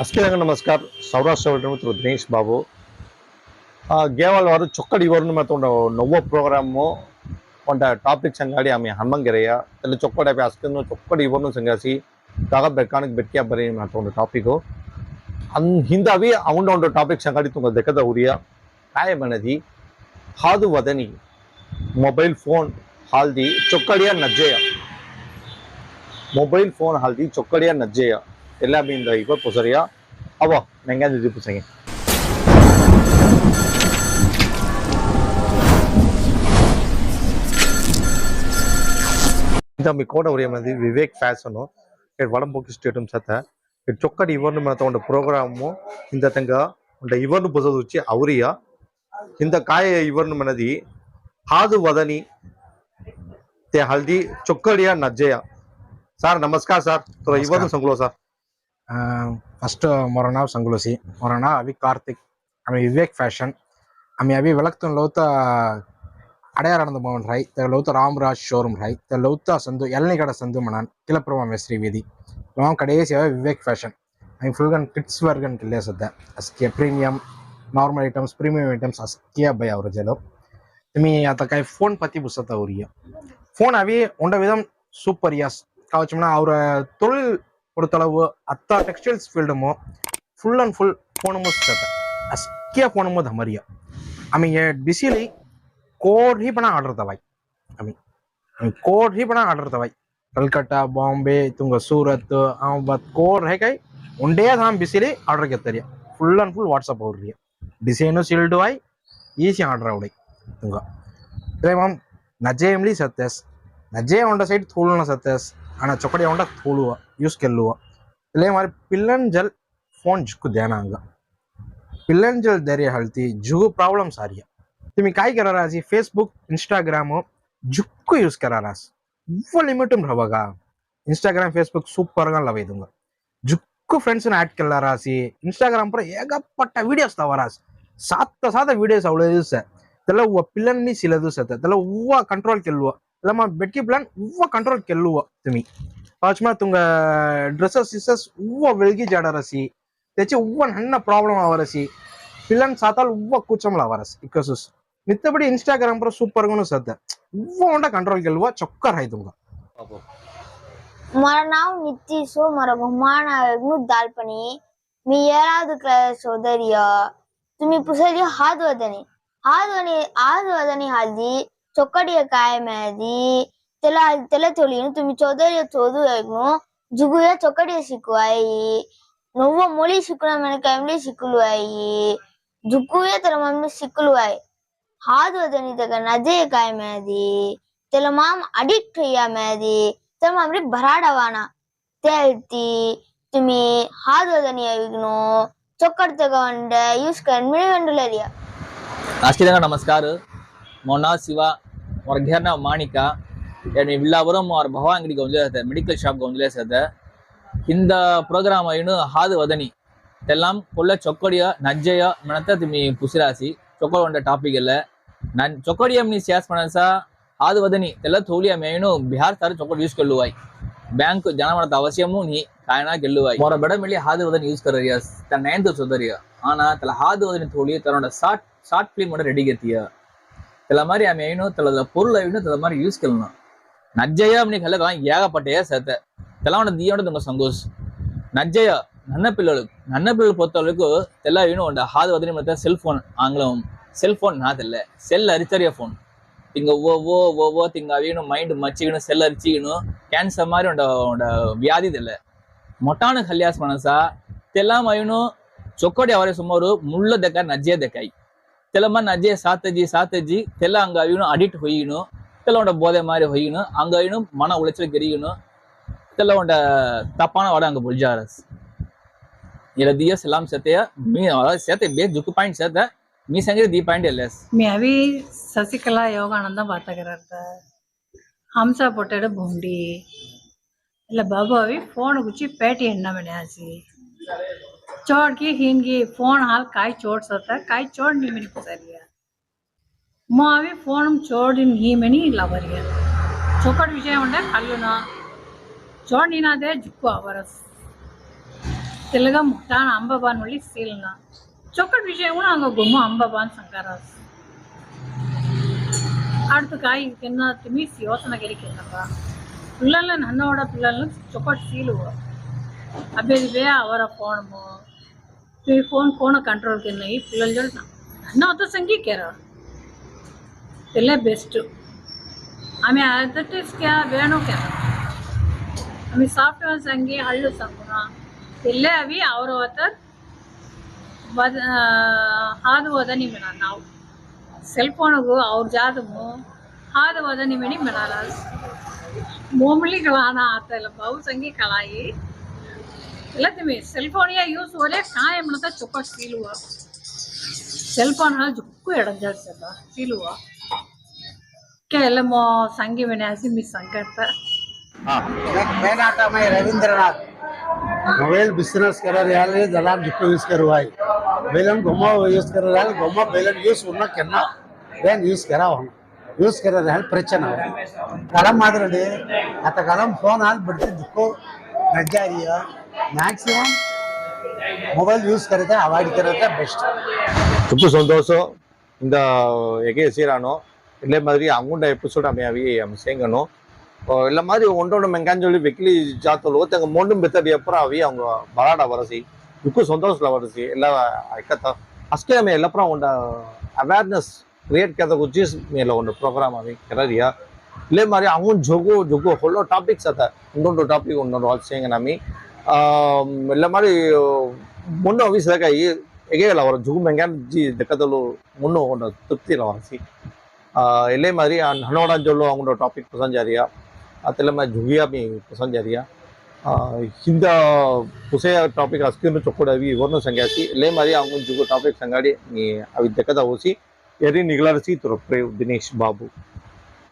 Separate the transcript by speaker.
Speaker 1: अस्किलंग नमस्कार, सौराष्ट्र मित्र दिनेश बाबू। गेवाल वो चुखड़ इवर मत नव प्रोग्राम टापिक संगाड़ी आम हमंगेरय चुखड़े अस्किन चुखड़ इवर संगासी। दाग बेकान बेटिया बर टापिक अं हिंदी अवंड टापिक संघाड़ी तुम दिखद उड़िया कायमी हाद वदनी, मोबाइल फ़ोन हालदी चुखड़िया नज्जय। मोबाइल फ़ोन हालदी चुखड़िया नज्जया। எல்லாமே இந்த இப்போ புசரியா அப்போ நீங்கள் இது புசுங்க ತಮ್ಮ ಕೋಡ ಉರಿಯ ಮಂದಿ ವಿವೇಕ್ ಫ್ಯಾಷನು ಇಟ್ ವಡಂಬೋಕಿ ಸ್ಟೇಡಿಯಂ ಸತ ಇಟ್ ಚೊಕ್ಕಡಿ ಇವರ್ನ ಮೇಲೆ ತಗೊಂಡ ಪ್ರೋಗ್ರಾಮು ಇಂದ ತಂಗ ಉಂಡ ಇವರ್ನು ಬುಸದು ಉಚ್ಚಿ ಅವರಿಯ ಇಂದ ಕಾಯ ಇವರ್ನ ಮನದಿ ಹಾದು ವದನಿ ತೇ ಹಲ್ದಿ ಚೊಕ್ಕಡಿಯ ನಜ್ಜೆಯ ಸಾರ್ ನಮಸ್ಕಾರ ಸಾರ್ ತೋರ ಇವರ್ನು ಸಂಗುಲೋ ಸಾರ್
Speaker 2: ఫస్ట్ మొరనా సంగులసి మొరనా అవి కార్తిక్ ఆమె వివేక్ ఫ్యాషన్ ఆమె అవి వెలక్తం లోత ಅಡಯಾರಾನಂದ ಭವನ್ ರೈ ತ ಲೌತ ರಾಮ್ರಾಜ್ ಶೋರೂಮ್ ರೈ ತ ಲೌತ ಸಂದು ಎಲ್ನೇ ಕಡೆ ಸಂದು ಮಣಾನ್ ಕಿಲಪ್ರಭ ಮೇಸ್ತ್ರಿ ವೀದಿ ನಾವು ಕಡೆಯೇ ವಿವೇಕ್ ಫ್ಯಾಷನ್ ನಂಗೆ ಫುಲ್ ಗನ್ ಕಿಡ್ಸ್ ವರ್ಗನ್ ಇಲ್ಲೇ ಸದ್ದ ಅಸ್ಕಿಯ premium normal items premium items ಅಸ್ಕಿಯ ಬೈ ಅವ್ರ ಜಲೋ ನಿಮಿ ಆತ ಕಾಯಿ ಫೋನ್ ಪತಿ ಪುಸ್ತಕ ಅವ್ರಿಗೆ ಫೋನ್ ಅವಿ ಉಂಡ ವಿಧಂ ಸೂಪರ್ ಯಸ್ ಕಾವಚ್ ಮಣ ಅವರ ತೊಳಿಲ್ பொறுத்தளவு ಅತ್ತ ಟೆಕ್ಸ್ಟೈಲ್ಸ್ ಫೀಲ್ಡ್ಮು ಫುಲ್ ಆ್ಯಂಡ್ ಫುಲ್ ಫೋನಮು ಸಿಗತ್ತೆ ಅಷ್ಟೇ ಫೋನಮು ಧಮರಿಯ ಆಮೇಲೆ ಬಿಸಿಲಿ ಕೋಡ್ರಿ ಪಣ ಆಡಿರ್ತಾವ ಆಮೇಲೆ ಕೋಡ್ರಿ ಪಣ ಆಡಿರ್ತಾವ ಕಲ್ಕಟ್ಟ ಬಾಂಬೆ ತುಂಗ ಸೂರತ್ ಬತ್ ಕೋರ್ ಹೇಗಾಯ್ ಒಂದೇ ಧಾಮ್ ಬಿಸಿಲಿ ಆರ್ಡರ್ ಗೆತ್ತರಿ ಫುಲ್ ಆ್ಯಂಡ್ ಫುಲ್ ವಾಟ್ಸಪ್ ಅವ್ರಿ ಡಿಸೈನು ಸಿಲ್ಡು ಆಯ್ ಈಸಿ ಆರ್ಡರ್ ಅವಡಿ ತುಂಗ ಇದೇ ಮಾಮ್ ನಜೇಮ್ಲಿ ಸತ್ಯಸ್ ನಜೇ ಒಂಡ ಸೈಡ್ ತೂಳನ ಸತ್ಯಸ್ आना चौकड़े उठा थोड़ा यूज़ के लिए हमारे पिल्लन जल फ़ोन जुक देना अंग पिल्लन जल धैर्य हल्ती जुगु प्रॉब्लम सारी है तुम्हें काई करा रहा फेसबुक इंस्टाग्राम जुक यूज़ करा रहा वो लिमिटम रहेगा इंस्टाग्राम फेसबुक सूपर का लवे दूँगा जुक फ्रेंड्स ने ऐड कर ला वीडियो स्तवरा के இல்லಮ್ಮ ಬೆಟ್ಟಿ ಪ್ಲಾನ್ ಇವ್ವ ಕಂಟ್ರೋಲ್ ಕೆಲ್ಲುವ ತುಮಿ ಪಾಚ್ಮ ತುಂಗ ಡ್ರೆಸ್ಸಸ್ ಸಿಸ್ಸಸ್ ಇವ್ವ ಬೆಳಗಿ ಜಾಡರಸಿ ತೆಚ್ಚಿ ಇವ್ವ ಹಣ್ಣ ಪ್ರಾಬ್ಲಮ್ ಅವರಸಿ ಪಿಲ್ಲನ್ ಸಾತಾಲ್ ಇವ್ವ ಕೂಚಮ್ಲ ಅವರಸ್ ಇಕ್ಕಸುಸ್ ಮಿತ್ತಬಡಿ ಇನ್ಸ್ಟಾಗ್ರಾಮ್ ಪರ ಸೂಪರ್ ಗುಣ ಸದ್ದ ಇವ್ವ ಉಂಡ ಕಂಟ್ರೋಲ್ ಗೆಲ್ಲುವ ಚೊಕ್ಕರ್ ಆಯ್ತುಂಗ
Speaker 3: ಮರ ನಾವು ನಿತ್ಯಸು ಮರ ಬಹುಮಾನ ದಾಲ್ಪಣಿ ಮೀ ಏಳಾவது ಕ್ಲಾಸ್ ಓದರಿಯ ತುಮಿ ಪುಸರಿ ಹಾದು ವದನಿ ಹಾದು ವದನಿ ಹಾದು ವದನಿ ಹಾದಿ ಚೊಕ್ಕಡಿಯ ಕಾಯ ಮ್ಯಾದಿ ತೆಲ ತೆಲ ತೊಳಿಯನು ತುಮಿ ಚೋದರಿಯ ಚೋದು ಎಗ್ನು ಜುಗುಯ ಚೊಕ್ಕಡಿಯ ಸಿಕ್ಕುವಾಯಿ నువ్వు మూలి సిక్కుల మన కమిడి సిక్కులువాయి జుక్కువే తల మమ్మీ సిక్కులువాయి హాదు అతని తగ్గ నదే కాయమేది తెల మామ అడిక్ట్ అయ్యామేది తెల మమ్మీ భరాడవాన తేల్తి తుమి హాదు అతని అవిగ్ను చొక్కడి తగ్గ యూస్ కన్ మిడి వెండులేరియా
Speaker 4: ఆశ్చర్యంగా నమస్కారం మొన్న శివ ಹೊರಗೆ ನಾವು ಮಾಡಿಕ ನೀವು ಇಲ್ಲಾವರೋ ಅವ್ರ ಭವ ಅಂಗಡಿಗೆ ಒಂದ್ಲೇಸತ್ತೆ ಮೆಡಿಕಲ್ ಶಾಪ್ಗೆ ಒಂದ್ಲೇಸತ್ತೆ ಇಂದ ಪ್ರೋಗ್ರಾಮ್ ಏನು ಹಾದು ವದನಿ ತೆಲ್ಲಾಂ ಕೊಲ್ಲ ಚೊಕ್ಕಡಿಯ ನಜ್ಜೆಯ ಮಣತ ತಿಮ್ಮಿ ಪುಸಿರಾಸಿ ಚೊಕ್ಕೊಂಡ ಟಾಪಿಕ್ ಎಲ್ಲ ನನ್ ಚೊಕ್ಕಡಿಯ ನೀ ಸ್ಯಾಸ್ ಮಣಸ ಹಾದು ವದನಿ ತೆಲ್ಲ ತೋಳಿಯ ಮೇನು ಬಿಹಾರ್ ಸಾರು ಚೊಕ್ಕಡಿ ಯೂಸ್ ಕೊಳ್ಳುವಾಯ್ ಬ್ಯಾಂಕ್ ಜನ ಮಾಡತ ಅವಶ್ಯಮೂ ನೀ ಕಾಯಣ ಗೆಲ್ಲುವಾಯ್ ಅವರ ಬೆಡ ಮೇಲೆ ಹಾದು ವದನಿ ಯೂಸ್ ಕರಿಯ ತನ್ನ ನಯಂತು ಸೋದರಿಯ ಆನಾ ತಲ ಹಾದು ವದನಿ ತೋಳಿ ತನ್ನೋಡ ಶಾರ್ಟ್ ಶಾರ್ಟ್ ಫಿಲ್ಮೋட ரெடி கத்தியா சில மாதிரி ಆಮೆ ಏನು ತಳದ ಪೊರ್ಲ ಏನು ತಳ மாதிரி ಯೂಸ್ ಕಲ್ನ ನಜ್ಜಯ ಅಮ್ನಿ ಕಲಗ ಏಗಪಟ್ಟೆಯ ಸತ తెలంగాణ దీయడం దొంగ సంగోస్ నజ్జయ నన్న పిల్లలు నన్న పిల్లలు పొత్తలకు తెల్ల ఏను ఉండ హాదు వదిలి మధ్య సెల్ ఫోన్ ఆంగ్లం సెల్ ఫోన్ నా తెల్ల సెల్ అరిచరియ ఫోన్ திங்க ஒவ்வொ ஒவ்வொ திங்க அவையணும் மைண்டு மச்சிக்கணும் செல் அரிச்சிக்கணும் கேன்சர் மாதிரி உண்ட உண்ட வியாதி தெல்ல மொட்டானு கல்யாஸ் மனசா தெல்லாம் அவையணும் சொக்கோடி அவரை சும்மாரு முள்ள தெக்க நஜ்ஜே தெக்காய் ಕೆಲವನ್ನ ಅಜ್ಜೆ ಸಾತಜ್ಜಿ ಸಾತಜ್ಜಿ ಕೆಲ ಹಂಗ ಇವನು ಅಡಿಟ್ ಹೊಯ್ಯನು ಕೆಲವೊಂಡ போதை மாதிரி ಹೊಯ್ಯನು ಹಂಗ ಇವನು ಮನ ಉಳಿಸಲು ಗೆರಿಯನು ಕೆಲವೊಂಡ ತಪ್ಪಾನ ವಾಡ ಹಂಗ ಬುಲ್ಜಾರಸ್ ಇರದಿಯ ಸಲಾಂ ಸತೆಯ ಮೀ ಸತೆ ಬೇ ಜುಕ್ಕು ಪಾಯಿಂಟ್ ಸತ மீ சங்கர் दी பாயிண்ட் எல்எஸ்
Speaker 5: मैं अभी சசிகலா யோகானந்தா பாட்ட கரத்த ஹம்சா பொட்டட பூண்டி இல்ல பாபாவி போன் குச்சி பேட்டி என்ன பண்ணியாச்சு चोट की हिंगी, फ़ोन हाल काई चोट सता, काई चोट नी मेरी पसारिया मावी फ़ोन चोट नी मेरी लवरिया। चोकट विषय उन्हें खालियो ना। चोट नी ना दे जुक्को आवरस। तेलगा मुट्ठान अंबा वाली सेल ना। चोकट विषय उन्हें ना केरी किन्ना का पुलालन हन्ना वड़ा पुलालन चोकट सेल हुआ। फ़ोन तुंहिंजी फ़ोन कोन कंट्रोल कंदो ಈ పిల్లలు ನನ್ನ ಅದ ಸಂಖ್ಯೆ ಎಲ್ಲ ಬೆಸ್ಟು ಆಮೇಲೆ ಅದರ್ಟೈಸ್ ಕ್ಯಾ ವೇಣು ಕ್ಯಾ ಆಮೇಲೆ ಸಾಫ್ಟ್ವೇರ್ ಸಂಗಿ ಹಳ್ಳು ಸಂಗುಣ ಎಲ್ಲೇ ಅವಿ ಅವ್ರ ಹತ್ರ ಬದ ಹಾದು ಹೋದ ನಿಮಿಣ ನಾವು ಸೆಲ್ಫೋನಿಗೂ ಅವ್ರ ಜಾದಮು ಹಾದು ಹೋದ ನಿಮಿಣಿ ಮಿಣಾಲ ಮೋಮಲಿ ಕಲಾನ ಆತಲ್ಲ ಬಹು ಸಂಗಿ ಕಲಾಯಿ எல்லாத்தையுமே సెల్ఫోనియా యూస్ ఒరే కాయమనంతా చొప్ప ఫీలువ సెల్ఫోన్ హా జుక్కు ఎడంజాడ్సదా ఫీలువ కేలమో సంగి వినాసి మీ సంకర్త
Speaker 6: మేనాటమై రవీంద్రనాథ్ ಮೊಬೈಲ್ ಬಿಸ್ನೆಸ್ ಕರೋರು ಯಾರು ದಲಾಮ್ ಜಿಪ್ಪು ಯೂಸ್ ಕರುವಾಯಿ ಬೇಲನ್ ಗೊಮ್ಮ ಯೂಸ್ ಕರೋರು ಯಾರು ಗೊಮ್ಮ ಬೇಲನ್ ಯೂಸ್ ಉನ್ನ ಕೆನ್ನ ಬೇನ್ ಯೂಸ್ ಕರಾವನು ಯೂಸ್ ಕರೋರು ಯಾರು ಪ್ರಚನ ಕಲಂ ಮಾಡ್ರಿ ಆತ ಕಲಂ ಫೋನ್ ಆದ್ ಬಿಡ್ತಿದ್ದಕ್ಕೂ ನಜ್ಜಾರಿಯ மேக்ஸிமம் மொபைல் யூஸ் ಕರೆದ ಅವಾಯ್ಡ್ ಕರೆದ ಬೆಸ್ಟ್
Speaker 1: ತುಂಬ சந்தோஷம். இந்த எகே சீரானோ இதே மாதிரி அவங்கள்ட்ட எபிசோட் அமையாவி நம்ம சேங்கணும். இல்லை மாதிரி ஒன்று ஒன்று மெங்கான்னு சொல்லி வெக்கிலி ஜாத்தோல் ஒருத்தங்க மொண்டும் பெத்தடி அப்புறம் அவி அவங்க பலாடா வரசி. இப்போ சந்தோஷல வரசி. எல்லா அக்கத்தா ಅಷ್ಟೇ ಆಮೇಲೆ ಎಲ್ಲಪ್ಪ ಒಂದು கிரியேட் ಕ್ರಿಯೇಟ್ ಕದ மேல ಮೇಲೆ ಒಂದು ಪ್ರೋಗ್ರಾಮ್ ಆಗಿ ಕೆರರಿಯ ಇಲ್ಲೇ ಮಾರಿ ஜொகோ ಜೋಗು ಜೋಗು ಹೊಳ್ಳೋ ಟಾಪಿಕ್ಸ್ ಅತ್ತ ಒಂದೊಂದು ஒன்று ಒಂದೊಂದು ಆಲ್ಸಿಂಗ್ ನಮಿ వెళ్ళ మరి మొన్న ఆఫీస్దాకా எகையில் வரும் ஜூம் எங்கேயாச்சு திட்டத்தில் முன்னு கொண்ட திருப்தியில் வரசி இல்லை மாதிரி நன்னோடான்னு சொல்லு அவங்களோட டாபிக் புசஞ்சாரியா அதில் மாதிரி ஜுகியா மீ புசஞ்சாரியா இந்த புசைய ಟಾಪಿಕ್ ಅಸ್ಕಿನ ಚೊಕ್ಕಡ ಅವಿ ಇವರನ್ನು ಸಂಗಾಸಿ அவங்க ಮಾರಿ டாபிக் ಜುಗು நீ ಸಂಗಾಡಿ ಅವಿ ತೆಕ್ಕದ ಹೋಸಿ ಎರಿ ನಿಗಲಾರಿಸಿ ತುರಪ್ರೆ ದಿನೇಶ್ ಬಾಬು